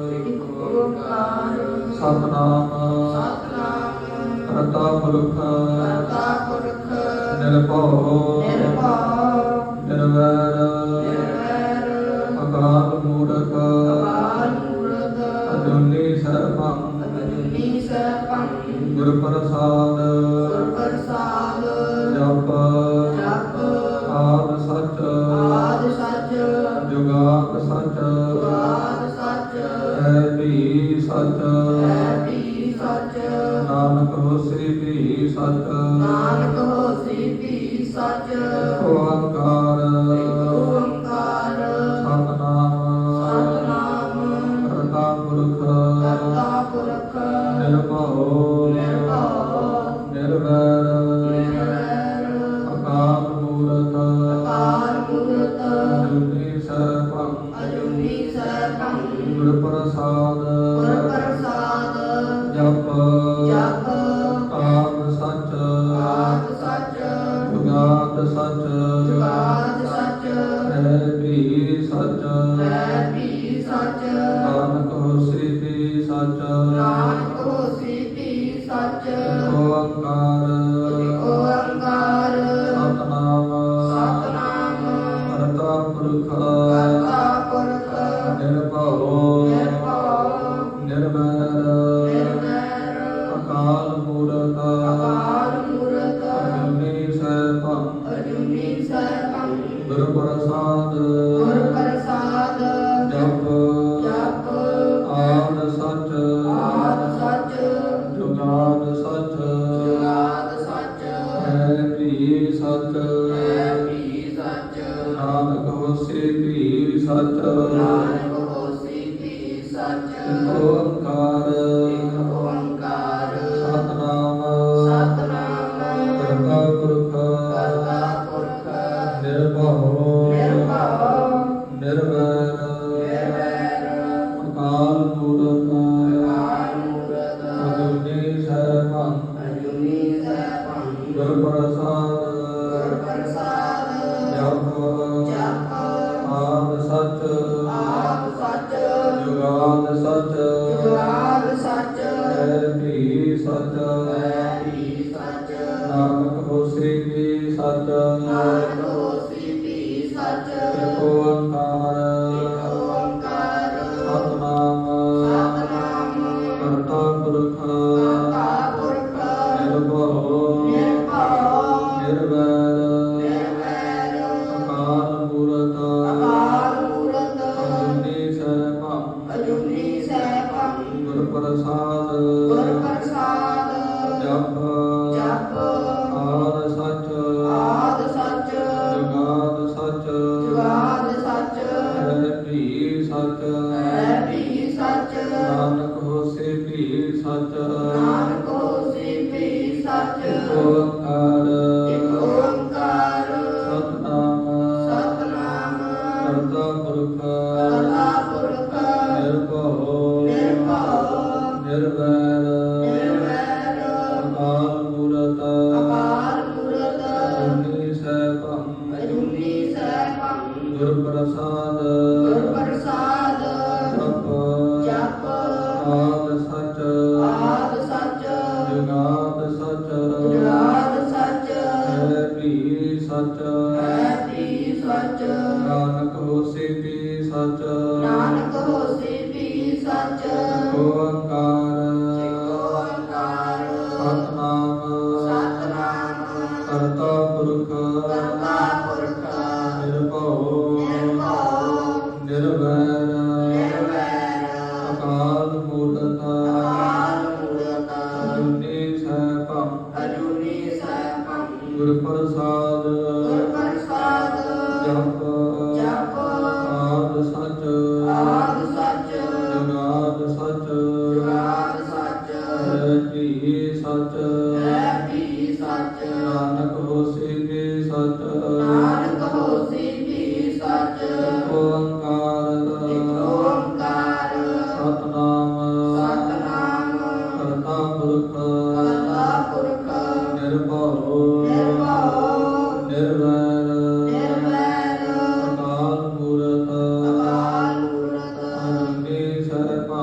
ਇੱਕ ਓੰਕਾਰ ਸਤਨਾਮ ਸਤਨਾਮ ਕਰਤਾ ਪੁਰਖ ਕਰਤਾ ਪੁਰਖ ਨਿਰਭਉ ਨਿਰਭਉ ਨਿਰਵੈਰ ਨਿਰਵੈਰ ਅਕਾਲ ਮੂਰਤ ਅਕਾਲ ਮੂਰਤ ਅਜੂਨੀ ਸਰਬੰ ਅਜੂਨੀ ਸੈਭੰ ਗੁਰ ਪ੍ਰਸਾਦ ਗੁਰ ਪ੍ਰਸਾਦ ਹੈ ਵੀ ਸੱਚ। ਨਾਨਕ ਹੋਸੀ ਵੀ ਸਚ। ਨਾਨਕ ਹੋਸੀ ਵੀ ਸੱਚ। ਓੰਕਾਰ ਓੰਕਾਰ ਸਤਨਾਮ। ਸਤਨਾਮ। ਕਰਤਾ ਪੁਰਖ। ਕਰਤਾ ਪੁਰਖ। ਨਿਰਭਉ ਨਿਰਭਉ ਨਿਰਵੈਰ। ਨਿਰਵੈਰ। ਅਕਾਲ ਮੂਰਤ। ਅਕਾਲ ਮੂਰਤ। ਅਜੂਨੀ ਸਰਬੰ ਅਜੂਨੀ ਸੈਭੰ ਗੁਰ ਪ੍ਰਸਾਦ ਸਚ। ਜੁਗਾਦ ਸੱਚ। ਹੈ ਵੀ ਸਚ। ਹੈ ਵੀ ਸੱਚ। ਨਾਨਕ ਹੋਸੀ ਵੀ ਸਚ ਨਾਨਕ ਹੋਸੀ ਵੀ ਸੱਚ। ਓੰਕਾਰ। ਓੰਕਾਰ। ਸਤਨਾਮ। ਸਤਨਾਮ। ਕਰਤਾ ਪੁਰਖ। ਕਰਤਾ ਪੁਰਖ। ਨਿਰਭਉ। ਨਿਰਭਉ। ਨਿਰਵੈਰ। ਨਿਰਵੈਰ। ਅਕਾਲ ਮੂਰਤ। ਗੁਰ ਪ੍ਰਸਾਦ ਗੁਰ ਪ੍ਰਸਾਦ ਜਪ। ਜਪ। ਆਦ ਸਚ। ਆਦ ਸੱਚ। ਜੁਗਾਦ ਸਚ। ਜੁਗਾਦ ਸੱਚ। ਹੈ ਵੀ ਸਚ। ਹੈ ਵੀ ਸੱਚ। ਨਾਨਕ ਹੋਸੀ ਵੀ ਸਚ। ਨਾਨਕ ਗੁਰ ਪ੍ਰਸਾਦ ਗੁਰ ਪ੍ਰਸਾਦ ਜਪ ਜਪ ਆਦ ਸਚ ਆਦ ਸੱਚ ਜੁਗਾਦ ਸਚ ਜੁਗਾਦ ਸੱਚ ਹੈ ਵੀ ਸਚ ਹੈ ਵੀ ਸੱਚ ਨਾਨਕ ਹੋਸੀ ਵੀ ਸਚ ਨਾਨਕ ਹੋਸੀ ਵੀ ਸੱਚ ਪ੍ਰਸਾਦ। ਗੁਰ ਪ੍ਰਸਾਦ ਜਪ। ਜਪ। ਆਦ ਸਚ। ਆਦ ਸੱਚ। ਜੁਗਾਦ ਸਚ। ਜੁਗਾਦ ਸੱਚ। ਹੈ ਵੀ ਸਚ। ਹੈ ਵੀ ਸੱਚ। ਨਾਨਕ ਹੋਸੀ ਵੀ ਸਚ। ਨਾਨਕ ਹੋਸੀ ਵੀ ਸੱਚ। ਓੰਕਾਰ। ਓੰਕਾਰ। ਸਤਨਾਮ। ਸਤਨਾਮ। ਕਰਤਾ ਪੁਰਖ। ਕਰਤਾ ਪੁਰਖ। ਨਿਰਭਉ ਸਚ ਆਦ ਸੱਚ ਸਚ ਜੁਗਾਦ ਸੱਚ ਸਚ ਨਾਨਕ ਹੋਸੀ ਪੀ ਸਚ ਹੈ ਸਚ